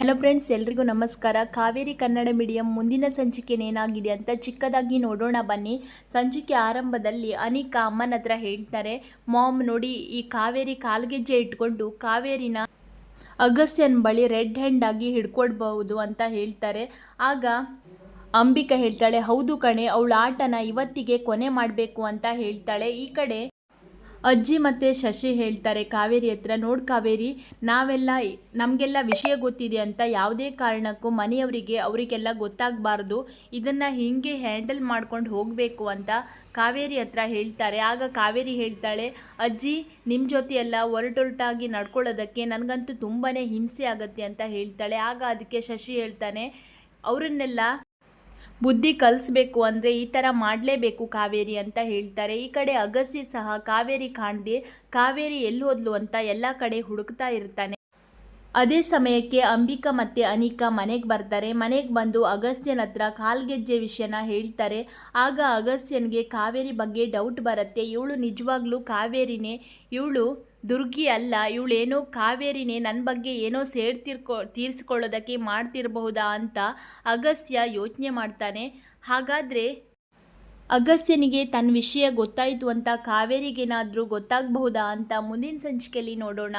Hello friends ಎಲ್ರಿಗೂ ನಮಸ್ಕಾರ. Kaveri Kannada medium ಮುಂದಿನ ಸಂಚಿಕೆನೇನಾಗಿದೆ ಅಂತ ಚಿಕ್ಕದಾಗಿ ನೋಡೋಣ. ಬನ್ನಿ. ಸಂಚಿಕೆ ಆರಂಭದಲ್ಲಿ ಅನಿಕಾ ಅಮ್ಮನ ಹತ್ರ ಹೇಳ್ತಾರೆ, ಮಾಮ್, ನೋಡಿ, ಈ ಕಾವೇರಿ ಕಾಲ್ಗೆಜ್ಜೆ ಇಟ್ಕೊಂಡು ಕಾವೇರಿನ ಅಗಸ್ಯನ್ ಬಳಿ ರೆಡ್ ಹ್ಯಾಂಡ್ ಆಗಿ ಹಿಡ್ಕೊಡ್ಬಹುದು ಅಂತ ಹೇಳ್ತಾರೆ. ಆಗ ಅಂಬಿಕಾ ಹೇಳ್ತಾಳೆ, ಹೌದು ಕಣೆ, ಅವಳ ಆಟನ ಇವತ್ತಿಗೆ ಕೊನೆ ಮಾಡಬೇಕು ಅಂತ ಹೇಳ್ತಾಳೆ. ಈ ಕಡೆ ಅಜ್ಜಿ ಮತ್ತು ಶಶಿ ಹೇಳ್ತಾರೆ, ಕಾವೇರಿ ಹತ್ರ ನೋಡು ಕಾವೇರಿ, ನಾವೆಲ್ಲ ನಮಗೆಲ್ಲ ವಿಷಯ ಗೊತ್ತಿದೆ ಅಂತ ಯಾವುದೇ ಕಾರಣಕ್ಕೂ ಮನೆಯವರಿಗೆ ಅವರಿಗೆಲ್ಲ ಗೊತ್ತಾಗಬಾರ್ದು. ಇದನ್ನು ಹೀಗೆ ಹ್ಯಾಂಡಲ್ ಮಾಡ್ಕೊಂಡು ಹೋಗಬೇಕು ಅಂತ ಕಾವೇರಿ ಹತ್ರ ಹೇಳ್ತಾರೆ. ಆಗ ಕಾವೇರಿ ಹೇಳ್ತಾಳೆ, ಅಜ್ಜಿ ನಿಮ್ಮ ಜೊತೆ ಎಲ್ಲ ಒರಟೊರಟಾಗಿ ನಡ್ಕೊಳ್ಳೋದಕ್ಕೆ ನನಗಂತೂ ತುಂಬಾ ಹಿಂಸೆ ಆಗುತ್ತೆ ಅಂತ ಹೇಳ್ತಾಳೆ. ಆಗ ಅದಕ್ಕೆ ಶಶಿ ಹೇಳ್ತಾನೆ, ಅವರನ್ನೆಲ್ಲ ಬುದ್ಧಿ ಕಲಿಸ್ಬೇಕು ಅಂದರೆ ಈ ಥರ ಮಾಡಲೇಬೇಕು ಕಾವೇರಿ ಅಂತ ಹೇಳ್ತಾರೆ. ಈ ಕಡೆ ಅಗಸಿ ಸಹ ಕಾವೇರಿ ಕಾಣದೆ, ಕಾವೇರಿ ಎಲ್ಲಿ ಹೋದ್ಲು ಅಂತ ಎಲ್ಲ ಕಡೆ ಹುಡುಕ್ತಾ ಇರ್ತಾನೆ. ಅದೇ ಸಮಯಕ್ಕೆ ಅಂಬಿಕಾ ಮತ್ತು ಅನಿಕಾ ಮನೆಗೆ ಬರ್ತಾರೆ. ಮನೆಗೆ ಬಂದು ಅಗಸ್ತ್ಯನ ಹತ್ರ ಕಾಲ್ಗೆಜ್ಜೆ ವಿಷಯನ ಹೇಳ್ತಾರೆ. ಆಗ ಅಗಸ್ತ್ಯನಿಗೆ ಕಾವೇರಿ ಬಗ್ಗೆ ಡೌಟ್ ಬರುತ್ತೆ. ಇವಳು ನಿಜವಾಗ್ಲೂ ಕಾವೇರಿನೇ. ಇವಳು ದುರ್ಗಿ ಅಲ್ಲ. ಇವಳೇನೋ ಕಾವೇರಿನೇ. ನನ್ನ ಬಗ್ಗೆ ಏನೋ ಸೇಡ್ ತೀರ್ಕೊ ತೀರಿಸ್ಕೊಳ್ಳೋದಕ್ಕೆ ಮಾಡ್ತಿರಬಹುದಾ ಅಂತ ಅಗಸ್ತ್ಯ ಯೋಚನೆ ಮಾಡ್ತಾನೆ. ಹಾಗಾದರೆ ಅಗಸ್ತ್ಯನಿಗೆ ತನ್ನ ವಿಷಯ ಗೊತ್ತಾಯಿತು ಅಂತ ಕಾವೇರಿಗೇನಾದರೂ ಗೊತ್ತಾಗಬಹುದಾ ಅಂತ ಮುಂದಿನ ಸಂಚಿಕೆಯಲ್ಲಿ ನೋಡೋಣ.